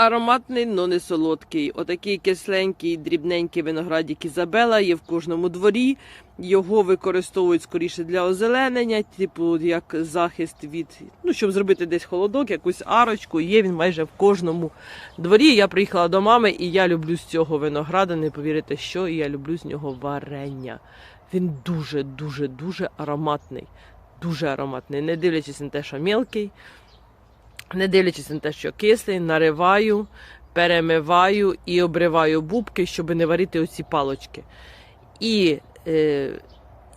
Ароматний, но не солодкий. Отакий кисленький, дрібненький виноградик Ізабела є в кожному дворі. Його використовують скоріше для озеленення, типу як захист від, ну щоб зробити десь холодок, якусь арочку. Є він майже в кожному дворі. Я приїхала до мами, і я люблю з цього винограда. Не повірите, що і я люблю з нього варення. Він дуже, дуже, дуже ароматний. Дуже ароматний. Не дивлячись на те, що мілкий. Не дивлячись на те, що кислий, нариваю, перемиваю і обриваю бубки, щоб не варити оці палочки. І е,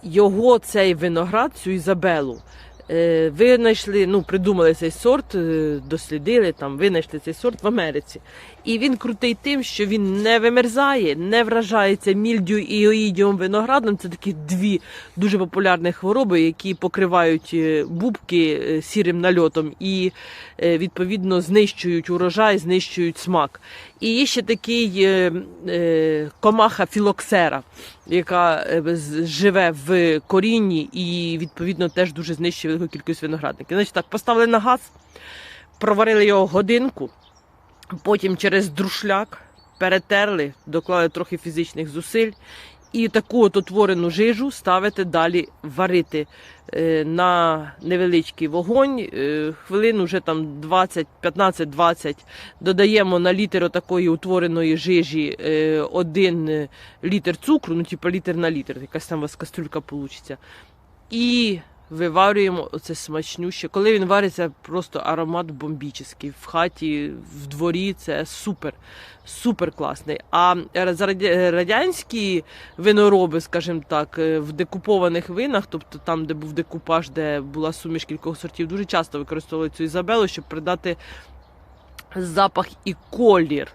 його цей виноград, цю Ізабелу, винайшли, ну, придумали цей сорт, е, дослідили, там, винайшли цей сорт в Америці. І він крутий тим, що він не вимерзає, не вражається мільдю і оїдіум виноградом. Це такі дві дуже популярні хвороби, які покривають е, бубки е, сірим нальотом і е, відповідно знищують урожай, знищують смак. І є ще такий е, е, комаха філоксера, яка е, живе в корінні і відповідно теж дуже знищує велику кількість виноградників. Значить так, поставили на газ, проварили його годинку, потім через друшляк перетерли, доклали трохи фізичних зусиль. І таку от утворену жижу ставите далі варити е, на невеличкий вогонь. Е, хвилин вже там 20, 15-20 додаємо на літр такої утвореної жижі е, один літр цукру, ну типу літр на літр, якась там у вас кастрюлька вийде. І виварюємо оце смачнюще. Коли він вариться, просто аромат бомбічний. В хаті, в дворі це супер, супер класний. А радянські винороби, скажімо так, е, в декупованих винах, тобто там, де був декупаж, де була суміш кількох сортів, дуже часто використовували цю Ізабелу, щоб придати запах і колір.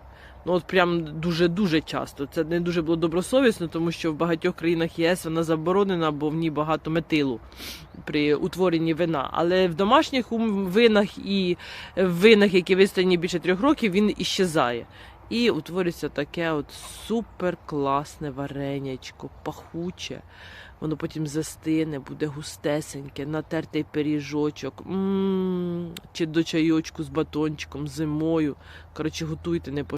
Ну, от прям дуже-дуже часто. Це не дуже було добросовісно, тому що в багатьох країнах ЄС вона заборонена, бо в ній багато метилу при утворенні вина. Але в домашніх винах і в винах, які вистояні більше трьох років, він іщезає. І утворюється таке от супер класне варенячко, пахуче. Воно потім застине, буде густесеньке, натертий пиріжочок, м чи до чайочку з батончиком, зимою. Коротше, готуйте, не